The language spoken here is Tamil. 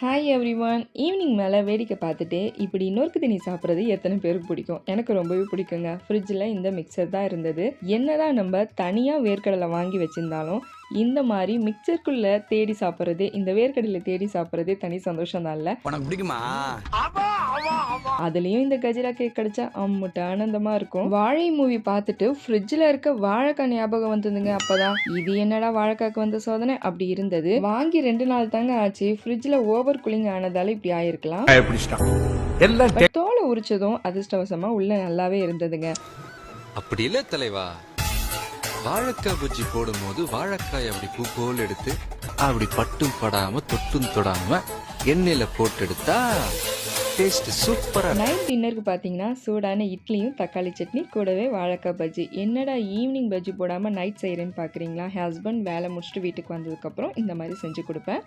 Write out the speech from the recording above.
ஹாய் எவ்ரிவான் ஈவினிங் மேலே வேடிக்கை பார்த்துட்டு இப்படி இன்னொருக்கு தண்ணி சாப்பிட்றது எத்தனை பேருக்கு பிடிக்கும்? எனக்கு ரொம்பவே பிடிக்குங்க. ஃப்ரிட்ஜில் இந்த மிக்சர் தான் இருந்தது. என்னதான் நம்ம தனியாக வேர்க்கடலை வாங்கி வச்சிருந்தாலும் இந்த மாதிரி மிக்சருக்குள்ளே தேடி சாப்பிட்றது இந்த வேர்க்கடலை தேடி சாப்பிட்றதே தனி சந்தோஷம் தான் இல்லை? உனக்கு பிடிக்குமா? அதுலேயும் இந்த கஜிரா கேக் கிடைச்சா அம்முட்டு ஆனந்தமாக இருக்கும். வாழை மூவி பார்த்துட்டு ஃப்ரிட்ஜில் இருக்க வாழைக்காய் ஞாபகம் வந்ததுங்க அப்பதான். இது என்னடா வாழைக்காய்க்கு வந்த சோதனை? அப்படி இருந்தது. வாங்கி ரெண்டு நாள் தாங்க ஆச்சு. ஃப்ரிட்ஜில் ஓவர் கூலிங் ஆனதால இப்படி ஆயிருக்கலாம். தோலை உரிச்சதும் அதிர்ஷ்டவசமா உள்ள நல்லாவே இருந்ததுங்க. அப்படி இல்ல தலைவா. வாழைக்காய் பஜ்ஜி போடும்போது வாழைக்காய் அப்படி பூ போல் எடுத்து அப்படி பட்டும் படாம தொட்டும் தொடாம எண்ணெயில போட்டு எடுத்தா டேஸ்ட் சூப்பராக நைட் டின்னருக்கு பார்த்தீங்கன்னா சூடான இட்லியும் தக்காளி சட்னி கூடவே வாழைக்காய் பஜ்ஜி. என்னடா ஈவினிங் பஜ்ஜி போடாமல் நைட் செய்கிறேன்னு பார்க்குறீங்களா ஹஸ்பண்ட் வேலை முடிச்சுட்டு வீட்டுக்கு வந்ததுக்கப்புறம் இந்த மாதிரி செஞ்சு கொடுப்பேன்.